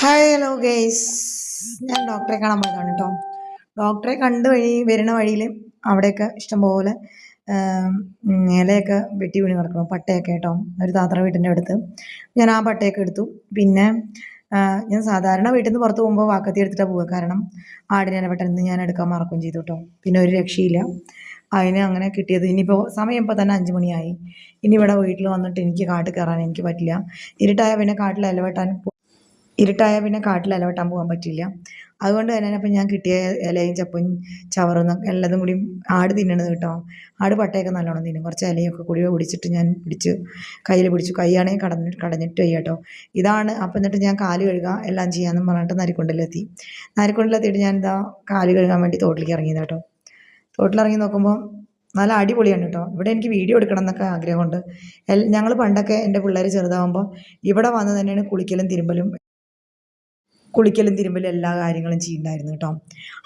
Hi hello guys ഞാൻ ഡോക്ടറെ കാണാൻ പോയതാണ് കേട്ടോ ഡോക്ടറെ കണ്ട് വഴി വരുന്ന വഴിയിൽ അവിടെയൊക്കെ ഇഷ്ടംപോലെ ഇലയൊക്കെ വെട്ടി വീണ് കിടക്കണം പട്ടയൊക്കെ കേട്ടോ ഒരു താത്ര വീട്ടിന്റെ അടുത്ത്. ഞാൻ ആ പട്ടയൊക്കെ എടുത്തു. പിന്നെ ഞാൻ സാധാരണ വീട്ടിൽ നിന്ന് പുറത്ത് പോകുമ്പോൾ വാക്കത്തി എടുത്തിട്ടാണ് പോവുക. കാരണം ആടിനെ പെട്ടെന്ന് ഞാൻ എടുക്കാൻ മറക്കുകയും ചെയ്തു കേട്ടോ പിന്നെ ഒരു രക്ഷയില്ല. അതിന് അങ്ങനെ കിട്ടിയത്. ഇനിയിപ്പോൾ സമയം ഇപ്പോൾ തന്നെ അഞ്ച് മണിയായി. ഇനി ഇവിടെ വീട്ടിൽ വന്നിട്ട് എനിക്ക് കാട്ടിൽ കയറാൻ എനിക്ക് പറ്റില്ല. ഇരുട്ടായ പിന്നെ കാട്ടിൽ ഇലവെട്ടാൻ പോ- ഇരുട്ടായ പിന്നെ കാട്ടിൽ അലവട്ടാൻ പോകാൻ പറ്റില്ല. അതുകൊണ്ട് തന്നെ അപ്പം ഞാൻ കിട്ടിയ ഇലയും ചപ്പും ചവറും എല്ലാതും കൂടി ആട് തിന്നണത് കേട്ടോ. ആട് പട്ടയൊക്കെ നല്ലോണം തിന്നും. കുറച്ച് ഇലയൊക്കെ കൂടി ഒടിച്ചിട്ട് ഞാൻ പിടിച്ച്. കയ്യിൽ പിടിച്ചു. കൈയാണെങ്കിൽ കടഞ്ഞ് കടഞ്ഞിട്ട് വയ്യ കേട്ടോ. ഇതാണ് അപ്പം എന്നിട്ട് ഞാൻ കാൽ കഴുകുക എല്ലാം ചെയ്യാമെന്ന് പറഞ്ഞിട്ട് നരിക്കൊണ്ടിലെത്തി നരിക്കൊണ്ടിലെത്തിയിട്ട് ഞാൻ ഇതാ കാൽ കഴുകാൻ വേണ്ടി തോട്ടിലേക്ക് ഇറങ്ങിയത് കേട്ടോ. തോട്ടിലിറങ്ങി നോക്കുമ്പോൾ നല്ല അടിപൊളിയാണ് കേട്ടോ. ഇവിടെ എനിക്ക് വീഡിയോ എടുക്കണം എന്നൊക്കെ ആഗ്രഹമുണ്ട്. ഞങ്ങൾ പണ്ടൊക്കെ എന്റെ പിള്ളേർ ചെറുതാകുമ്പോൾ ഇവിടെ വന്ന് തന്നെയാണ് കുളിക്കലും തിരുമ്പലും കുളിക്കലും തിരുമ്പലും എല്ലാ കാര്യങ്ങളും ചെയ്യുന്നുണ്ടായിരുന്നു കേട്ടോ.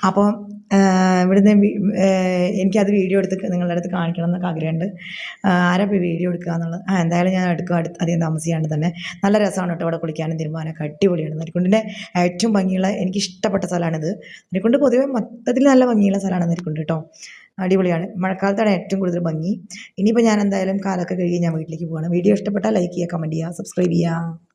അപ്പോൾ ഇവിടുന്ന് എനിക്കത് വീഡിയോ എടുത്ത് നിങ്ങളുടെ അടുത്ത് കാണിക്കണം എന്നൊക്കെ ആഗ്രഹമുണ്ട്. ആരാ പോയി വീഡിയോ എടുക്കുക എന്നുള്ളത്? ആ എന്തായാലും ഞാൻ എടുക്കുക അടുത്ത് അധികം താമസിക്കാണ്ട് തന്നെ. നല്ല രസമാണ് കേട്ടോ അവിടെ കുളിക്കാനും തിരുമ്പാനൊക്കെ അടിപൊളിയാണ്. നരിക്കുണ്ടിന്റെ ഏറ്റവും ഭംഗിയുള്ള എനിക്ക് ഇഷ്ടപ്പെട്ട സ്ഥലമാണിത്. നരിക്കുണ്ട് പൊതുവെ മൊത്തത്തിൽ നല്ല ഭംഗിയുള്ള സ്ഥലമാണ് നരിക്കുണ്ട് കേട്ടോ. അടിപൊളിയാണ്. മഴക്കാലത്താണ് ഏറ്റവും കൂടുതൽ ഭംഗി. ഇനിയിപ്പോൾ ഞാൻ എന്തായാലും കാലൊക്കെ കഴുകി ഞാൻ വീട്ടിലേക്ക് പോകണം വീഡിയോ ഇഷ്ടപ്പെട്ടാൽ ലൈക്ക് ചെയ്യുക കമന്റ് ചെയ്യുക സബ്സ്ക്രൈബ് ചെയ്യുക.